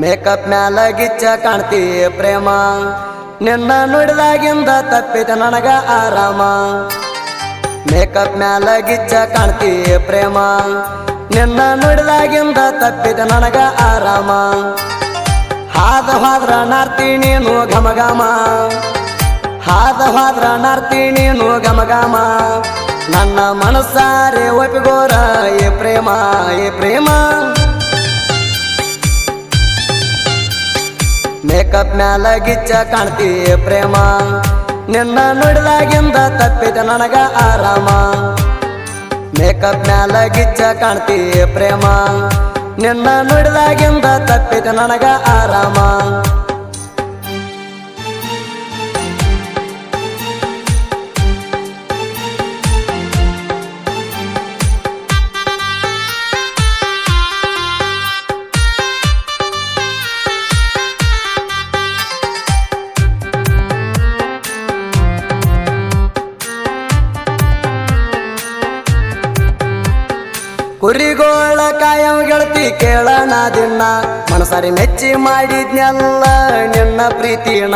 Makeup ಮ್ಯಾಲ ಗಿಚ್ಚ ಕಾಣ್ತಿ ಪ್ರೇಮ. ನಿನ್ನ ನುಡಿದಾಗಿಂದ ತಪ್ಪಿತ ನನಗ ಆರಾಮ. ಮೇಕಪ್ ಮ್ಯಾಲ ಗಿಚ್ಚ ಕಾಣ್ತಿ ಪ್ರೇಮ. ನಿನ್ನ ನುಡಿದಾಗಿಂದ ತಪ್ಪಿತ ನನಗ ಆರಾಮ. ಹಾದ ಹಾದ್ರ ನಾರ್ತಿ ನೋ ಘಮ ಘಮ ಹಾದ ಹಾದ್ರ ನಾರ್ತಿ ನೀನು ಘಮ ಘಮ ನನ್ನ ಮನಸಾರೆ ಒಪ್ಪಿಗೋರ, ಏ ಪ್ರೇಮ ಏ ಪ್ರೇಮ. ಮೇಕಪ್ ಮ್ಯಾಲ ಗಿಚ್ಚ ಕಾಣ್ತಿ ಪ್ರೇಮ. ನಿನ್ನ ನುಡಿದಾಗಿಂದ ತಪ್ಪಿದ ನನಗ ಆರಾಮ. ಮೇಕಪ್ ಮ್ಯಾಲ ಗಿಚ್ಚ ಕಾಣ್ತಿ ಪ್ರೇಮ. ನಿನ್ನ ನುಡಿದಾಗಿಂದ ತಪ್ಪಿದ ನನಗ ಆರಾಮ. ಕೇಳಣ ದಿನ, ಮನಸಾರಿ ಮೆಚ್ಚಿ ಮಾಡಿದ್ನೆಲ್ಲ ನಿನ್ನ ಪ್ರೀತಿನ.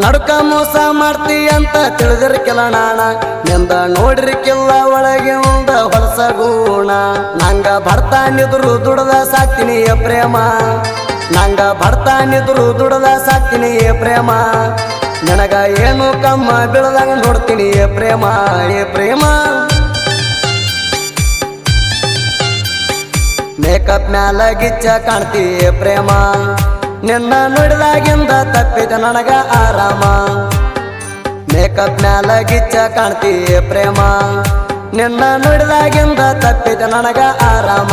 ನಡುಕ ಮೋಸ ಮಾಡ್ತಿ ಅಂತ ತಿಳಿದಿರ್ಕಿಲ್ಲ ನಾಣ ನಿಂದ ನೋಡಿರ್ಕಿಲ್ಲ ಒಳಗಿಂದ ಹೊಲಸ ಗುಣ. ನಂಗ ಬರ್ತಾನಿದ್ರು ದುಡದ ಸಾಕ್ತೀನಿ ಪ್ರೇಮ. ನಂಗ ಬರ್ತಾನಿದ್ರು ದುಡದ ಸಾಕ್ತೀನಿ ಪ್ರೇಮ. ನನಗ ಏನು ಕಮ್ಮ ಬೀಳದಂಗ ನೋಡ್ತೀನಿ ಪ್ರೇಮ, ಏ ಪ್ರೇಮ. ಮೇಕಪ್ ಮ್ಯಾಲ ಗಿಚ್ಚ ಕಾಣ್ತಿ ಪ್ರೇಮ? ನಿನ್ನ ನುಡಿದಾಗಿಂದ ತಪ್ಪಿದ ನನಗ ಆರಾಮ. ಮೇಕಪ್ ಮ್ಯಾಲ ಗಿಚ್ಚ ಕಾಣ್ತಿ ಪ್ರೇಮ? ನಿನ್ನ ನುಡಿದಾಗಿಂದ ತಪ್ಪಿದ ನನಗ ಆರಾಮ.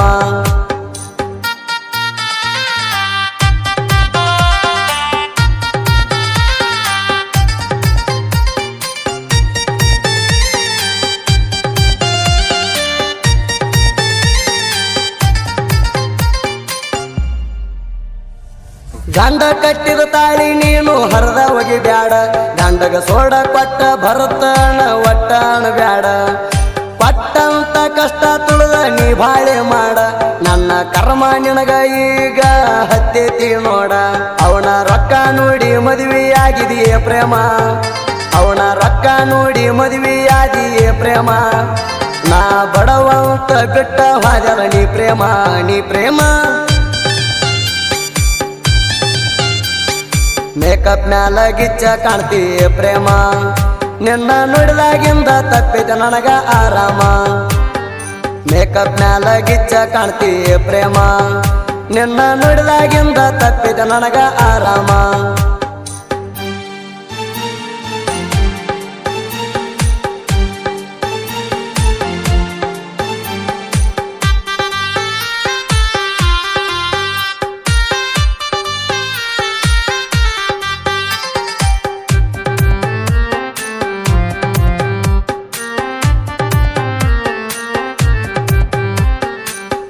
ಗಂಡ ಕಟ್ಟಿದ ತಾಳಿ ನೀನು ಹರದ ಹೋಗಿ ಬ್ಯಾಡ. ಗಂಡಗ ಸೋಡ ಕೊಟ್ಟ ಭರತನ ಒಟ್ಟಣ ಬ್ಯಾಡ. ಪಟ್ಟಂತ ಕಷ್ಟ ತುಳಿದ ನೀ ಬಾಳೆ ಮಾಡ. ನನ್ನ ಕರ್ಮ ನಿನಗ ಈಗ ಹತ್ತೇತಿ ನೋಡ ಅವನ ರೊಕ್ಕ ನೋಡಿ ಮದುವೆಯಾಗಿದೆಯೇ ಪ್ರೇಮ? ಅವನ ರೊಕ್ಕ ನೋಡಿ ಮದುವೆಯಾದಿಯೇ ಪ್ರೇಮ? ನಾ ಬಡವಂತ ಬಿಟ್ಟ ಹಾಜರ ನೀ ಪ್ರೇಮ ನೀ ಪ್ರೇಮ. ಮೇಕಪ್ ಮ್ಯಾಲ ಗಿಚ್ಚ ಕಾಣ್ತಿ ಪ್ರೇಮ. ನಿನ್ನ ನುಡಿದಾಗಿಂದ ತಪ್ಪಿದ ನನಗ ಆರಾಮ. ಮೇಕಪ್ ಮ್ಯಾಲ ಗಿಚ್ಚ ಕಾಣ್ತಿ ಪ್ರೇಮ. ನಿನ್ನ ನುಡಿದಾಗಿಂದ ತಪ್ಪಿದ ನನಗ ಆರಾಮ.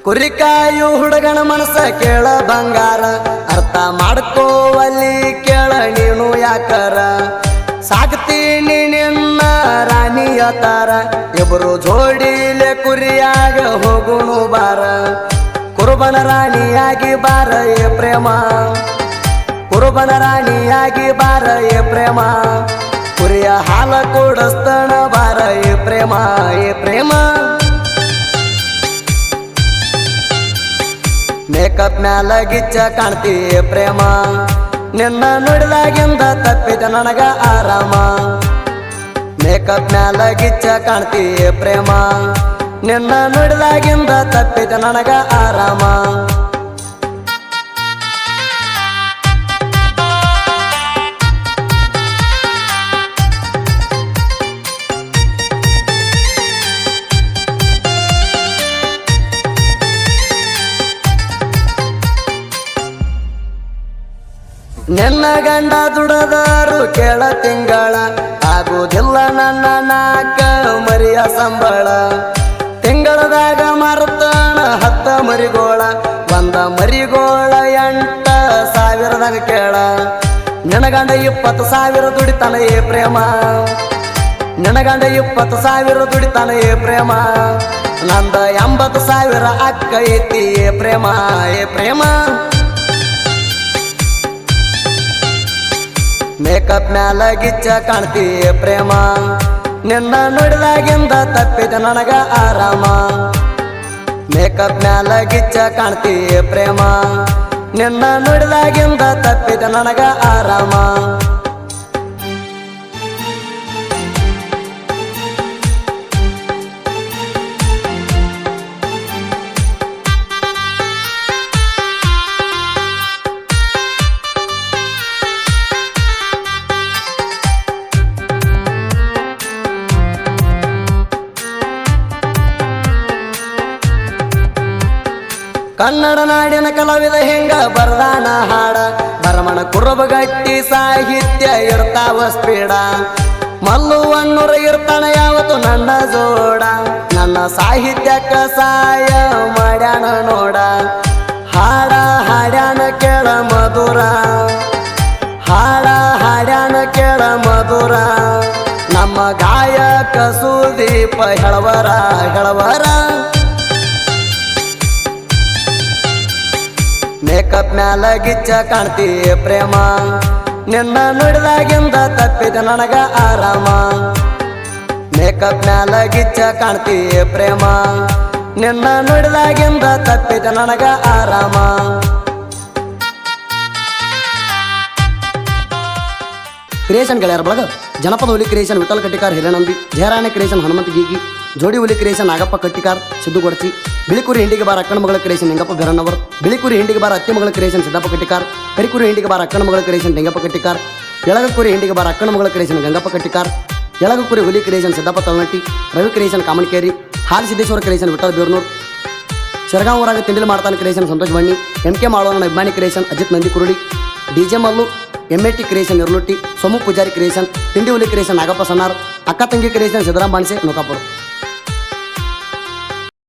ಕುರಿಕಾಯು ಹುಡುಗನ ಮನಸ ಕೇಳ ಬಂಗಾರ. ಅರ್ಥ ಮಾಡ್ಕೋವಲ್ಲಿ ಕೇಳ ನೀನು ಯಾಕರ? ಸಾಕ್ತೀನಿ ನಿನ್ನ ರಾಣಿಯ ತಾರ. ಇಬ್ಬರು ಜೋಡಿಲೆ ಕುರಿಯಾಗ ಹೋಗುಣು ಬಾರ. ಕುರುಬನ ರಾಣಿಯಾಗಿ ಬಾರ ಏ ಪ್ರೇಮ. ಕುರುಬನ ರಾಣಿಯಾಗಿ ಬಾರ ಏ ಪ್ರೇಮ. ಕುರಿಯ ಹಾಲ ಕೊಡಸ್ತಣ ಬಾರ ಏ ಪ್ರೇಮ ಏ ಪ್ರೇಮ. ಮೇಕಪ್ ಮ್ಯಾಲ ಗಿಚ್ಚ ಕಾಣ್ತಿ ಪ್ರೇಮ. ನಿನ್ನ ನುಡಿದಾಗಿಂದ ತಪ್ಪಿದ ನನಗ ಆರಾಮ. ಮೇಕಪ್ ಮ್ಯಾಲ ಗಿಚ್ಚ ಕಾಣ್ತಿ ಪ್ರೇಮ. ನಿನ್ನ ನುಡಿದಾಗಿಂದ ತಪ್ಪಿದ ನನಗ ಆರಾಮ. ನಿನ್ನ ಗಂಡ ದುಡದಾರು ಕೇಳ ತಿಂಗಳ, ಆಗುದಿಲ್ಲ ನನ್ನ ನಾಕ ಮರಿಯ ಸಂಬಳ. ತಿಂಗಳದಾಗ ಮರ್ತಾನ ಹತ್ತ ಮರಿಗೋಳ, ಒಂದ ಮರಿಗೋಳ ಎಂಟ ಸಾವಿರದಾಗ ಕೇಳ. ನನಗಂಡ ಗಂಡ ಇಪ್ಪತ್ತು ಸಾವಿರ ದುಡಿತಾನ ಏ ಪ್ರೇಮ. ನನಗಂಡ ಗಂಡ ಇಪ್ಪತ್ತು ಸಾವಿರ ದುಡಿತಾನ ಏ ಪ್ರೇಮ. ನಂದ ಎಂಬತ್ತು ಸಾವಿರ ಅಕ್ಕ ಐತಿ ಏ ಪ್ರೇಮ ಏ ಪ್ರೇಮ. ಮೇಕಪ್ ಮ್ಯಾಲ ಗಿಚ್ಚ ಕಾಣ್ತಿ ಪ್ರೇಮ? ನಿನ್ನ ನೋಡಿದಾಗಿಂದ ತಪ್ಪಿದ ನನಗ ಆರಾಮ. ಮೇಕಪ್ ಮ್ಯಾಲ ಗಿಚ್ಚ ಕಾಣ್ತಿ ಪ್ರೇಮ? ನಿನ್ನ ನೋಡಿದಾಗಿಂದ ತಪ್ಪಿದ ನನಗ ಆರಾಮ. ಕನ್ನಡ ನಾಡಿನ ಕಲಾವಿದ ಹೆಂಗ ಬರ್ದಾನ ಹಾಡ? ಬರಮಣ ಕುರುಬಗಟ್ಟಿ ಸಾಹಿತ್ಯ ಇರ್ತಾವ ಸ್ಪೀಡ. ಮಲ್ಲು ಅನ್ನೂರ ಇರ್ತಾನ ಯಾವತ್ತು ನನ್ನ ಜೋಡ? ನನ್ನ ಸಾಹಿತ್ಯ ಕಸಾಯ ಮಾಡ್ಯಾನ ನೋಡ. ಹಾಡ ಹಾಡ್ಯಾನ ಕೇಳ ಮಧುರ. ಹಾಡ ಹಾಡ್ಯಾನ ಕೇಳ ಮಧುರ. ನಮ್ಮ ಗಾಯಕ ಸುದೀಪ ಹೆಳವರ ಹೆಳವರ. ಮೇಕಪ್ ಮ್ಯಾಲ ಗಿಚ್ಚ ಕಾಣ್ತಿ ಪ್ರೇಮ. ನಿನ್ನ ನುಡಿದಾಗಿಂದ ತಪ್ಪಿದ ನನಗ ಆರಾಮ. ಮೇಕಪ್ ಮ್ಯಾಲ ಗಿಚ್ಚ ಕಾಣ್ತಿ ಪ್ರೇಮ. ನಿನ್ನ ನುಡಿದಾಗಿಂದ ತಪ್ಪಿದ ನನಗ ಆರಾಮ. ಕ್ರಿಯೇಷನ್ ಗೆಳೆಯರ ಬಳಗ, ಜನಪದ ಹುಲಿ ಕ್ರಿಯೇಷನ್ ವಿಠಲ್ ಕಟ್ಟಿಕಾರ್ ಹಿರೇನಂದಿ ಜಯರಾಣಿ ಕ್ರಿಯೇಷನ್ ಹನುಮಂತ ಗೀಗಿ, ಜೋಡಿ ಹುಲಿ ಕ್ರಿಯೇಷನ್ ನಾಗಪ್ಪ ಕಟ್ಟಿಕಾರ್, ಸಿದ್ದು ಗೊಡಚಿ ಬಿಳಿಕುರಿ ಹಿಂಡಿಗೆ ಬಾರ ಅಕ್ಕನ ಮಗಳ ಕ್ರಿಯೇಷನ್ ಹೆಂಗಪ್ಪ ಬೆರಣ್ಣವರ್ ಬಿಳಿಕುರಿ ಹಿಂಡಿಗೆ ಬಾರ ಅತ್ತೆ ಮಗಳ ಕ್ರಿಯೇಷನ್ ಸಿದ್ದಪ್ಪ ಕಟ್ಟಿಕಾರ್. ಕರಿಕುರಿ ಹಿಂಡಿಗೆ ಬಾರ ಅಕ್ಕನ ಮಗಳ ಕ್ರಿಯೇಷನ್ ಹೆಂಗಪ್ಪ ಕಟ್ಟಿಕಾರ್. ಎಳಗಕುರಿ ಹಿಂಡಿಗೆ ಬಾರ ಅಕ್ಕನ ಮಗಳ ಕ್ರಿಯೇಷನ್ ಗಂಗಪ್ಪ ಕಟ್ಟಿಕಾರ್. ಎಳಗಕುರಿ ಹುಲಿ ಕ್ರಿಯೇಷನ್ ಸಿದ್ದಪ್ಪ ತಳನಟ್ಟಿ ರವಿ ಕ್ರಿಯೇಷನ್ ಕಾಮನ್ಕೇರಿ. ಹಾಲ್ ಸಿದ್ದೇಶ್ವರ ಕ್ರಿಯೇಷನ್ ವಿಠಲ್ ಬೀರ್ನೂರ್. ಶಿರಗಾಂವ್ ಊರಾಗ ತಿಂಡಿಲ್ ಮಾಡ್ತಾನೆ creation Santosh Banni. M K ಮಾಡೋಣ ಅಭಿಮಾನಿ creation Ajit Nandi Kurudi D J Mallu M A T creation Irlutti Somu Pujari creation ತಿಂಡಿ ಹುಲಿ ಕ್ರಿಯೇಷನ್ ನಾಗಪ್ಪ ಸನ್ನಾರ್, ಅಕ್ಕ ತಂಗಿ ಕ್ರಿಯೇಷನ್ ಸಿದ್ದರಾಮ್ ಬಾಣಸೆ, ನೌಕಾಪುರ.